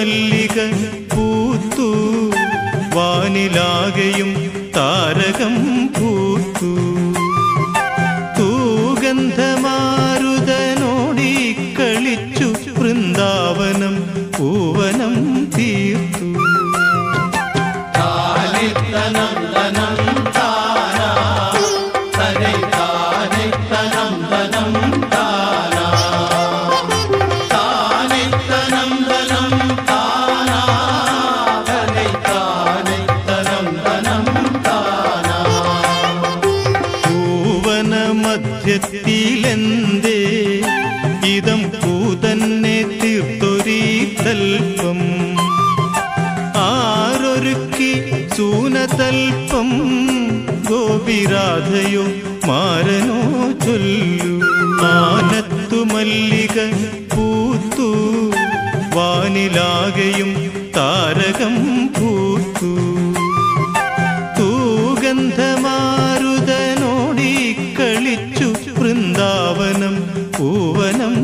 മല്ലിക പൂത്തു. വാനിലാകെയും താരകം പൂത്തു. തൂഗന്ധമാരുതനോടി കളിച്ചു വൃന്ദാവനം പൂവനം തീർത്തു. പൂവന മധ്യത്തിലെന്തേ ഇതം പൂതന്നെ തീർത്തൊരീ തൽപ്പം. ആരൊരുക്കി സൂനതൽപ്പം? ഗോപിരാധയോ മാരനോ ചൊല്ലു. ആനത്തു മല്ലിക പൂത്തു. വാനിലാകയും താരകം പൂത്തു. തെളിച്ചു വൃന്ദാവനം പൂവനം